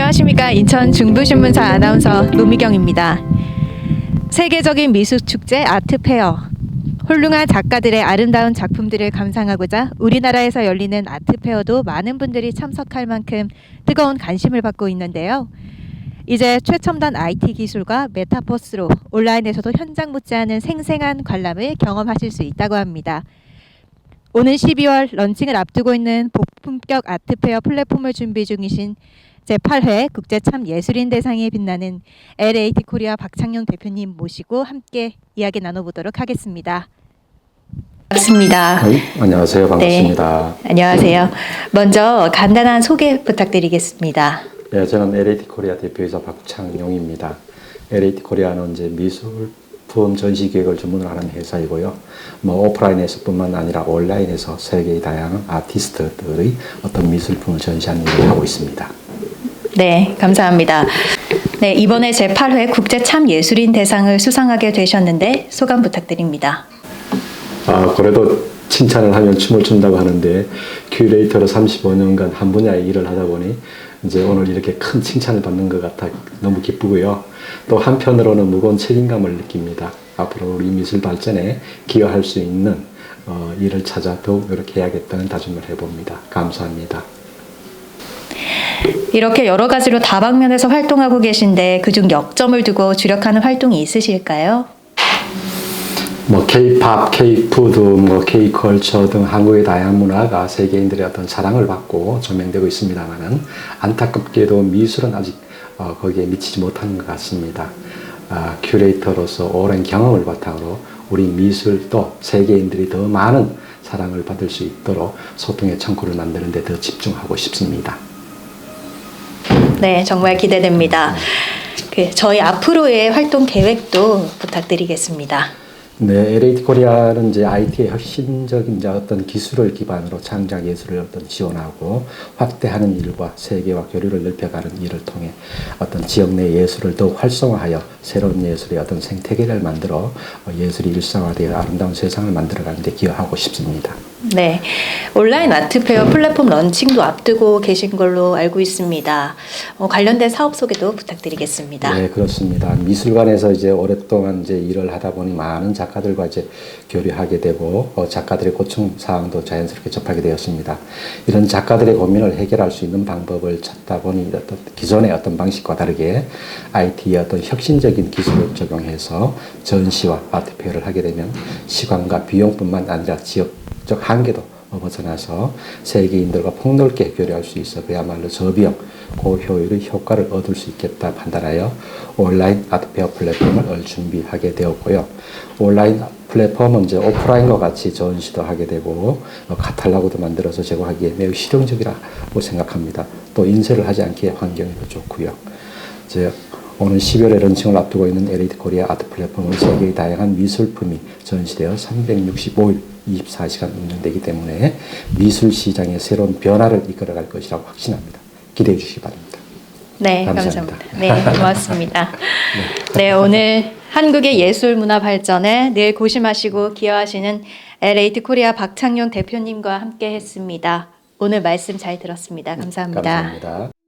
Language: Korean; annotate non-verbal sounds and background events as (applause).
안녕하십니까 인천 중부신문사 아나운서 노미경입니다. 세계적인 미술축제 아트페어 훌륭한 작가들의 아름다운 작품들을 감상하고자 우리나라에서 열리는 아트페어도 많은 분들이 참석할 만큼 뜨거운 관심을 받고 있는데요. 이제 최첨단 IT 기술과 메타버스로 온라인에서도 현장 못지않은 생생한 관람을 경험하실 수 있다고 합니다. 오는 12월 런칭을 앞두고 있는 고품격 아트페어 플랫폼을 준비 중이신 제8회 국제참 예술인 대상에 빛나는 LAT 코리아 박창용 대표님 모시고 함께 이야기 나눠보도록 하겠습니다. 반갑습니다. 네, 안녕하세요. 반갑습니다. 안녕하세요. 먼저 간단한 소개 부탁드리겠습니다. 네, 저는 LAT 코리아 대표이사 박창용입니다. LAT 코리아는 이제 미술품 전시 기획을 전문으로 하는 회사이고요. 뭐 오프라인에서뿐만 아니라 온라인에서 세계의 다양한 아티스트들의 어떤 미술품을 전시하는 일을 하고 있습니다. 네, 감사합니다. 네, 이번에 제8회 국제 참 예술인 대상을 수상하게 되셨는데 소감 부탁드립니다. 아, 그래도 칭찬을 하면 춤을 춘다고 하는데 큐레이터로 35년간 한 분야의 일을 하다 보니 이제 오늘 이렇게 큰 칭찬을 받는 것 같아 너무 기쁘고요. 또 한편으로는 무거운 책임감을 느낍니다. 앞으로 우리 미술 발전에 기여할 수 있는 어, 일을 찾아 더욱 이렇게 해야겠다는 다짐을 해봅니다. 감사합니다. 이렇게 여러 가지로 다방면에서 활동하고 계신데 그중 역점을 두고 주력하는 활동이 있으실까요? 뭐 K-팝, K-푸드, 뭐 K-컬처 등 한국의 다양한 문화가 세계인들의 어떤 사랑을 받고 조명되고 있습니다만은 안타깝게도 미술은 아직 어, 거기에 미치지 못하는 것 같습니다. 아, 큐레이터로서 오랜 경험을 바탕으로 우리 미술도 세계인들이 더 많은 사랑을 받을 수 있도록 소통의 창구를 만드는 데 더 집중하고 싶습니다. 네, 정말 기대됩니다. 그 저희 앞으로의 활동 계획도 부탁드리겠습니다. 네, LAT 코리아는 이제 IT의 혁신적인 이제 어떤 기술을 기반으로 창작 예술을 어떤 지원하고 확대하는 일과 세계와 교류를 넓혀가는 일을 통해 어떤 지역 내 예술을 더욱 활성화하여 새로운 예술의 어떤 생태계를 만들어 어, 예술이 일상화되어 아름다운 세상을 만들어가는 데 기여하고 싶습니다. 네, 온라인 아트페어 플랫폼 런칭도 앞두고 계신 걸로 알고 있습니다. 어, 관련된 사업 소개도 부탁드리겠습니다. 네, 그렇습니다. 미술관에서 이제 오랫동안 이제 일을 하다 보니 많은 작가들과 이제 교류하게 되고 어, 작가들의 고충 사항도 자연스럽게 접하게 되었습니다. 이런 작가들의 고민을 해결할 수 있는 방법을 찾다 보니 어떤 기존의 어떤 방식과 다르게 IT의 어떤 혁신적인 기술을 적용해서 전시와 아트페어를 하게 되면 시간과 비용뿐만 아니라 지역 적 한계도 벗어나서 세계인들과 폭넓게 교류할 수 있어 그야말로 저비용, 고효율의 효과를 얻을 수 있겠다 판단하여 온라인 아트페어 플랫폼을 준비하게 되었고요. 온라인 플랫폼은 이제 오프라인과 같이 전시도 하게 되고 어, 카탈로그도 만들어서 제공하기에 매우 실용적이라고 생각합니다. 또 인쇄를 하지 않기에 환경이 더 좋고요. 이제 오는 12월에 런칭을 앞두고 있는 엘리트 코리아 아트 플랫폼은 세계의 다양한 미술품이 전시되어 365일 24시간 운영되기 때문에 미술 시장의 새로운 변화를 이끌어갈 것이라고 확신합니다. 기대해 주시기 바랍니다. 네, 감사합니다. 감사합니다. 네, 고맙습니다. (laughs) 네, 오늘 한국의 예술 문화 발전에 늘 고심하시고 기여하시는 LAT 코리아 박창용 대표님과 함께 했습니다. 오늘 말씀 잘 들었습니다. 감사합니다. 감사합니다.